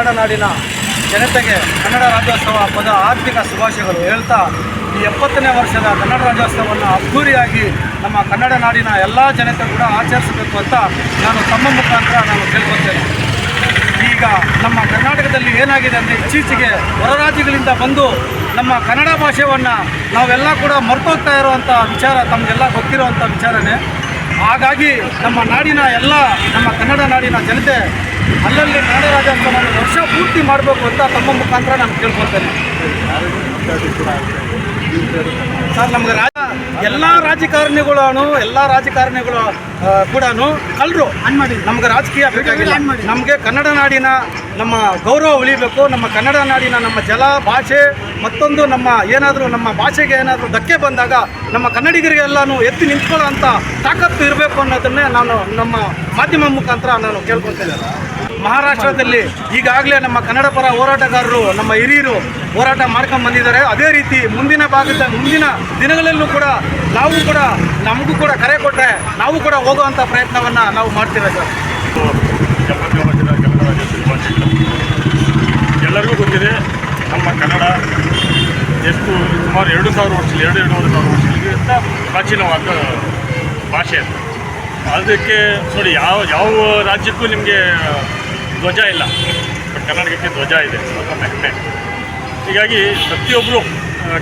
ಕನ್ನಡ ನಾಡಿನ ಜನತೆಗೆ ಕನ್ನಡ ರಾಜ್ಯೋತ್ಸವ ಹಬ್ಬದ ಆರ್ಥಿಕ ಶುಭಾಶಯಗಳು ಹೇಳ್ತಾ ಈ ಎಪ್ಪತ್ತನೇ ವರ್ಷದ ಕನ್ನಡ ರಾಜ್ಯೋತ್ಸವವನ್ನು ಅದ್ಧೂರಿಯಾಗಿ ನಮ್ಮ ಕನ್ನಡ ನಾಡಿನ ಎಲ್ಲ ಜನತೆ ಕೂಡ ಆಚರಿಸಬೇಕು ಅಂತ ನಾನು ತಮ್ಮ ಮುಖಾಂತರ ನಾನು ಕೇಳ್ಕೊತೇನೆ. ಈಗ ನಮ್ಮ ಕರ್ನಾಟಕದಲ್ಲಿ ಏನಾಗಿದೆ ಅಂದರೆ ಇತ್ತೀಚೆಗೆ ಹೊರ ರಾಜ್ಯಗಳಿಂದ ಬಂದು ನಮ್ಮ ಕನ್ನಡ ಭಾಷೆಯನ್ನು ನಾವೆಲ್ಲ ಕೂಡ ಮರ್ತೋಗ್ತಾ ಇರೋವಂಥ ವಿಚಾರ ತಮಗೆಲ್ಲ ಗೊತ್ತಿರುವಂಥ ವಿಚಾರನೇ. ಹಾಗಾಗಿ ನಮ್ಮ ನಾಡಿನ ಎಲ್ಲ ನಮ್ಮ ಕನ್ನಡ ನಾಡಿನ ಜನತೆ ಅಲ್ಲಲ್ಲಿ ಕನ್ನಡ ರಾಜ್ಯೋತ್ಸವವನ್ನು ಪೂರ್ತಿ ಮಾಡಬೇಕು ಅಂತ ತಮ್ಮ ಮುಖಾಂತರ ನಾನು ಕೇಳ್ಕೊಳ್ತೇನೆ. ಸರ್ ನಮ್ಗೆ ರಾಜ ಎಲ್ಲ ರಾಜಕಾರಣಿಗಳು ಎಲ್ಲ ರಾಜಕಾರಣಿಗಳು ಕೂಡ ಕಳ್ಳರು ನಮ್ಗೆ ರಾಜಕೀಯ ಬೇಕಾಗಿಲ್ಲ ನಮಗೆ ಕನ್ನಡ ನಾಡಿನ ನಮ್ಮ ಗೌರವ ಉಳಿಬೇಕು ನಮ್ಮ ಕನ್ನಡ ನಾಡಿನ ನಮ್ಮ ಜಲ ಭಾಷೆ ಮತ್ತೊಂದು ನಮ್ಮ ಏನಾದರೂ ನಮ್ಮ ಭಾಷೆಗೆ ಏನಾದರೂ ಧಕ್ಕೆ ಬಂದಾಗ ನಮ್ಮ ಕನ್ನಡಿಗರಿಗೆಲ್ಲನೂ ಎತ್ತಿ ನಿಂತ್ಕೊಳ್ಳೋ ಅಂತ ತಾಕತ್ತು ಇರಬೇಕು ಅನ್ನೋದನ್ನೇ ನಾನು ನಮ್ಮ ಮಾಧ್ಯಮ ಮುಖಾಂತರ ನಾನು ಕೇಳ್ಕೊತೇನೆ ಮಹಾರಾಷ್ಟ್ರದಲ್ಲಿ ಈಗಾಗಲೇ ನಮ್ಮ ಕನ್ನಡ ಪರ ಹೋರಾಟಗಾರರು, ನಮ್ಮ ಹಿರಿಯರು ಹೋರಾಟ ಮಾಡ್ಕೊಂಡು ಬಂದಿದ್ದಾರೆ. ಅದೇ ರೀತಿ ಮುಂದಿನ ಭಾಗದ ಮುಂದಿನ ದಿನಗಳಲ್ಲೂ ಕೂಡ ನಾವು ಕೂಡ ನಮಗೂ ಕೂಡ ಕರೆ ಕೊಟ್ಟರೆ ನಾವು ಕೂಡ ಹೋಗುವಂಥ ಪ್ರಯತ್ನವನ್ನು ನಾವು ಮಾಡ್ತೇವೆ ಸರ್. ಎಲ್ಲರಿಗೂ ಗೊತ್ತಿದೆ, ನಮ್ಮ ಕನ್ನಡ ಎಷ್ಟು ಸುಮಾರು ಎರಡು ಸಾವಿರ ವರ್ಷ, ಎರಡು ಎರಡೂವರೆ ಸಾವಿರ ವರ್ಷಗಳಿಗಿಂತ ಪ್ರಾಚೀನವಾದ ಭಾಷೆ ಅದು. ಅದಕ್ಕೆ ನೋಡಿ, ಯಾವ ಯಾವ ರಾಜ್ಯಕ್ಕೂ ನಿಮಗೆ ಧ್ವಜ ಇಲ್ಲ. ಬಟ್ ಕರ್ನಾಟಕಕ್ಕೆ ಧ್ವಜ ಇದೆ. ಹೆಮ್ಮೆ ಹೀಗಾಗಿ ಪ್ರತಿಯೊಬ್ಬರು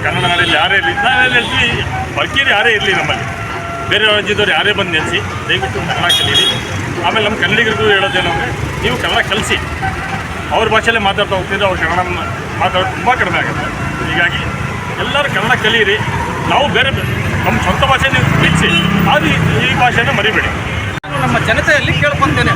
ಕನ್ನಡ ನಾಡಲ್ಲಿ ಯಾರೇ ಇರಲಿ ನಾವೇನು ಹೇಳ್ತೀವಿ ಬರ್ಕೇರಿ ಯಾರೇ ಇರಲಿ ನಮ್ಮಲ್ಲಿ. ಬೇರೆ ರಾಜ್ಯದವ್ರು ಯಾರೇ ಬಂದು ನೆಲೆಸಿ, ದಯವಿಟ್ಟು ಕನ್ನಡ ಕಲೀರಿ ಆಮೇಲೆ ನಮ್ಮ ಕನ್ನಡಿಗರಿಗೂ ಹೇಳೋದೇನು ಅಂದರೆ ನೀವು ಕನ್ನಡ ಕಲಿಸಿ. ಅವ್ರ ಭಾಷೆಯಲ್ಲೇ ಮಾತಾಡ್ತಾ ಹೋಗ್ತಿದ್ರೆ ಅವ್ರು ಕನ್ನಡ ಮಾತಾಡೋದು ತುಂಬ ಕಡಿಮೆ ಆಗುತ್ತೆ. ಹೀಗಾಗಿ ಎಲ್ಲರೂ ಕನ್ನಡ ಕಲೀರಿ ನಾವು ಬೇರೆ ನಮ್ಮ ಸ್ವಂತ ಭಾಷೆ ನೀವು ಅದು ಈ- ಭಾಷೆನ ಮರಿಬೇಡಿ. ನಮ್ಮ ಜನತೆಯಲ್ಲಿ ಕೇಳ್ಕೊಂತೇನೆ.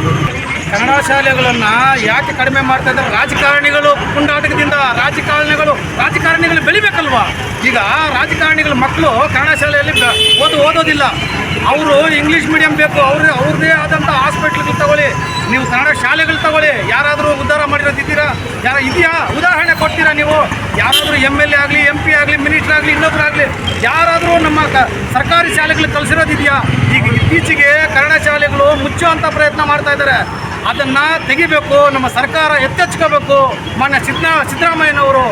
ಕನ್ನಡ ಶಾಲೆಗಳನ್ನು ಯಾಕೆ ಕಡಿಮೆ ಮಾಡ್ತಾ ಇದ್ದಾರೆ? ರಾಜಕಾರಣಿಗಳು ಕುಂಡಾಟಕದಿಂದ ರಾಜಕಾರಣಿಗಳು ರಾಜಕಾರಣಿಗಳು ಬೆಳಿಬೇಕಲ್ವಾ? ಈಗ ರಾಜಕಾರಣಿಗಳ ಮಕ್ಕಳು ಕನ್ನಡ ಶಾಲೆಯಲ್ಲಿ ಓದು ಓದೋದಿಲ್ಲ. ಅವರು ಇಂಗ್ಲೀಷ್ ಮೀಡಿಯಂ ಬೇಕು. ಅವ್ರ ಅವ್ರದ್ದೇ ಆದಂಥ ಹಾಸ್ಪಿಟ್ಲ್ಗಳು ತಗೊಳ್ಳಿ. ನೀವು ಕನ್ನಡ ಶಾಲೆಗಳು ತಗೊಳ್ಳಿ. ಯಾರಾದರೂ ಉದ್ಧಾರ ಮಾಡಿರೋದಿದ್ದೀರಾ? ಯಾರ ಇದೆಯಾ? ಉದಾಹರಣೆ ನೀವು ಯಾರಾದರೂ ಎಂ ಎಲ್ ಎ ಆಗಲಿ ಎಂ ಪಿ ಆಗಲಿ ಮಿನಿಸ್ಟರ್ ಆಗಲಿ ಇನ್ನೊಬ್ಬರಾಗಲಿ ಯಾರಾದರೂ ನಮ್ಮ ಕ ಸರ್ಕಾರಿ ಶಾಲೆಗಳು ಕಲಿಸಿರೋದಿದೆಯಾ? ಈಗ ಇತ್ತೀಚೆಗೆ ಕನ್ನಡ ಶಾಲೆಗಳು ಮುಚ್ಚುವಂಥ ಪ್ರಯತ್ನ ಮಾಡ್ತಾ ಇದ್ದಾರೆ ಅದನ್ನು ತೆಗಿಬೇಕು, ನಮ್ಮ ಸರ್ಕಾರ ಎತ್ತೆಚ್ಕೋಬೇಕು. ಮಾನ್ಯ ಸಿದ್ದ ಸಿದ್ದರಾಮಯ್ಯನವರು,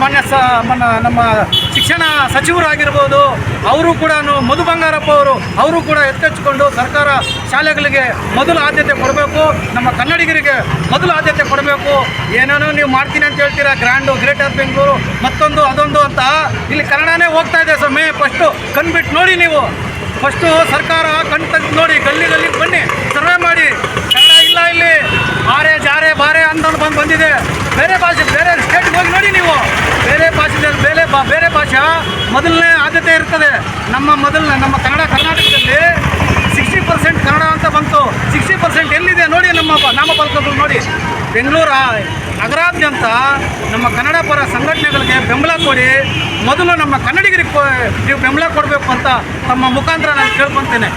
ಮಾನ್ಯ ಸ ಮನ್ನ ನಮ್ಮ ಶಿಕ್ಷಣ ಸಚಿವರಾಗಿರ್ಬೋದು, ಅವರು ಕೂಡ ಮಧು ಬಂಗಾರಪ್ಪ ಅವರು ಅವರು ಕೂಡ ಎತ್ತೆಚ್ಚಿಕೊಂಡು ಸರ್ಕಾರ ಶಾಲೆಗಳಿಗೆ ಮೊದಲು ಆದ್ಯತೆ ಕೊಡಬೇಕು, ನಮ್ಮ ಕನ್ನಡಿಗರಿಗೆ ಮೊದಲು ಆದ್ಯತೆ ಕೊಡಬೇಕು. ಏನೇನೋ ನೀವು ಮಾಡ್ತೀನಿ ಅಂತ ಹೇಳ್ತೀರಾ? ಗ್ರ್ಯಾಂಡು ಗ್ರೇಟರ್ ಬೆಂಗಳೂರು ಮತ್ತೊಂದು, ಅದೊಂದು ಅಂತ. ಇಲ್ಲಿ ಕನ್ನಡನೇ ಹೋಗ್ತಾ ಇದೆ ಸರ್ ಮೇ ಫಸ್ಟು ಕಣ್ಬಿಟ್ಟು ನೋಡಿ ನೀವು. ಫಸ್ಟು ಸರ್ಕಾರ ಕಣ್ ತೆಗ್ದು ನೋಡಿ ಗಲ್ಲಿ ಗಲ್ಲಿ ಬನ್ನಿ ಸರ್ವೆ ಮಾಡಿ ಕನ್ನಡ ಇಲ್ಲ ಇಲ್ಲಿ ಆರೆ ಜಾರೆ ಬಾರೆ ಅಂತ ಬಂದು ಬಂದಿದೆ ಬೇರೆ ಭಾಷೆ ಬೇರೆ ಸ್ಟೇಟ್ಗೆ ಹೋಗಿ ನೋಡಿ ನೀವು ಬೇರೆ ಭಾಷೆದಲ್ಲಿ ಬೇರೆ ಭಾಷೆ ಮೊದಲನೇ ಆದ್ಯತೆ ಇರ್ತದೆ. ನಮ್ಮ ಮೊದಲನೇ ನಮ್ಮ ಕನ್ನಡ ಕರ್ನಾಟಕದಲ್ಲಿ ಸಿಕ್ಸ್ಟಿ ಪರ್ಸೆಂಟ್ ಕನ್ನಡ ಅಂತ ಬಂತು. ಸಿಕ್ಸ್ಟಿ ಪರ್ಸೆಂಟ್ ಎಲ್ಲಿದೆ ನೋಡಿ ನಮ್ಮ ನಾಮಫಲಕಗಳು ನೋಡಿ. ಬೆಂಗಳೂರು ನಗರಾದ್ಯಂತ ನಮ್ಮ ಕನ್ನಡ ಪರ ಸಂಘಟನೆಗಳಿಗೆ ಬೆಂಬಲ ಕೊಡಿ ಮೊದಲು ನಮ್ಮ ಕನ್ನಡಿಗರಿಗೆ ನೀವು ಬೆಂಬಲ ಕೊಡಬೇಕು ಅಂತ ತಮ್ಮ ಮುಖಾಂತರ ನಾನು ಕೇಳ್ಕೊತೇನೆ.